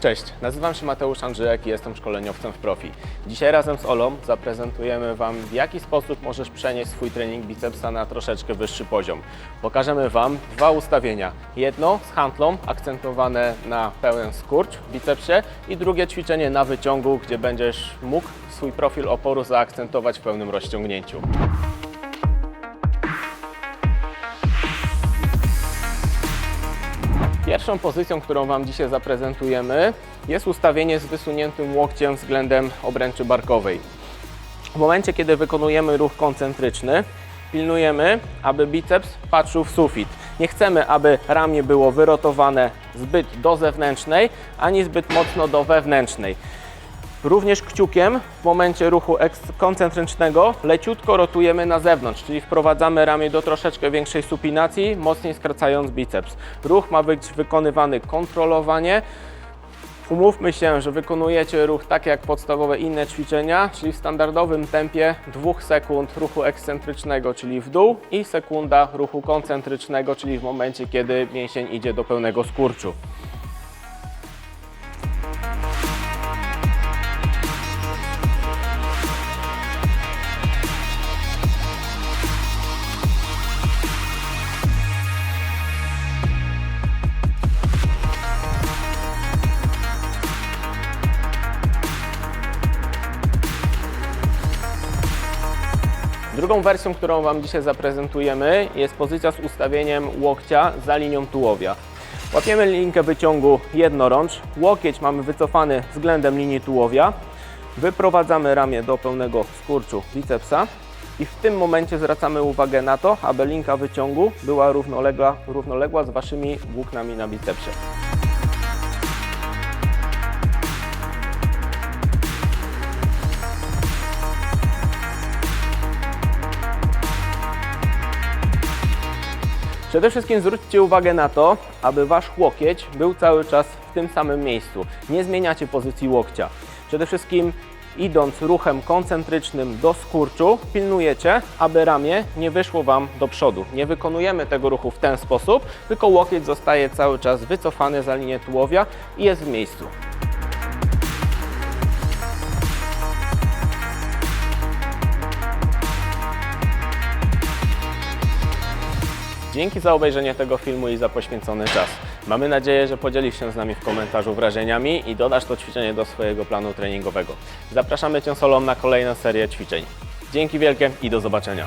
Cześć, nazywam się Mateusz Andrzejek i jestem szkoleniowcem w Profi. Dzisiaj razem z Olą zaprezentujemy Wam, w jaki sposób możesz przenieść swój trening bicepsa na troszeczkę wyższy poziom. Pokażemy Wam dwa ustawienia. Jedno z handlą, akcentowane na pełen skurcz w bicepsie i drugie ćwiczenie na wyciągu, gdzie będziesz mógł swój profil oporu zaakcentować w pełnym rozciągnięciu. Pierwszą pozycją, którą Wam dzisiaj zaprezentujemy, jest ustawienie z wysuniętym łokciem względem obręczy barkowej. W momencie, kiedy wykonujemy ruch koncentryczny, pilnujemy, aby biceps patrzył w sufit. Nie chcemy, aby ramię było wyrotowane zbyt do zewnętrznej, ani zbyt mocno do wewnętrznej. Również kciukiem w momencie ruchu koncentrycznego leciutko rotujemy na zewnątrz, czyli wprowadzamy ramię do troszeczkę większej supinacji, mocniej skracając biceps. Ruch ma być wykonywany kontrolowanie. Umówmy się, że wykonujecie ruch tak jak podstawowe inne ćwiczenia, czyli w standardowym tempie 2 sekund ruchu ekscentrycznego, czyli w dół i sekunda ruchu koncentrycznego, czyli w momencie, kiedy mięsień idzie do pełnego skurczu. Drugą wersją, którą Wam dzisiaj zaprezentujemy, jest pozycja z ustawieniem łokcia za linią tułowia. Łapiemy linkę wyciągu jednorącz, łokieć mamy wycofany względem linii tułowia, wyprowadzamy ramię do pełnego skurczu bicepsa i w tym momencie zwracamy uwagę na to, aby linka wyciągu była równoległa, równoległa z Waszymi włóknami na bicepsie. Przede wszystkim zwróćcie uwagę na to, aby Wasz łokieć był cały czas w tym samym miejscu. Nie zmieniacie pozycji łokcia. Przede wszystkim idąc ruchem koncentrycznym do skurczu, pilnujecie, aby ramię nie wyszło Wam do przodu. Nie wykonujemy tego ruchu w ten sposób, tylko łokieć zostaje cały czas wycofany za linię tułowia i jest w miejscu. Dzięki za obejrzenie tego filmu i za poświęcony czas. Mamy nadzieję, że podzielisz się z nami w komentarzu wrażeniami i dodasz to ćwiczenie do swojego planu treningowego. Zapraszamy Cię solą na kolejną serię ćwiczeń. Dzięki wielkie i do zobaczenia.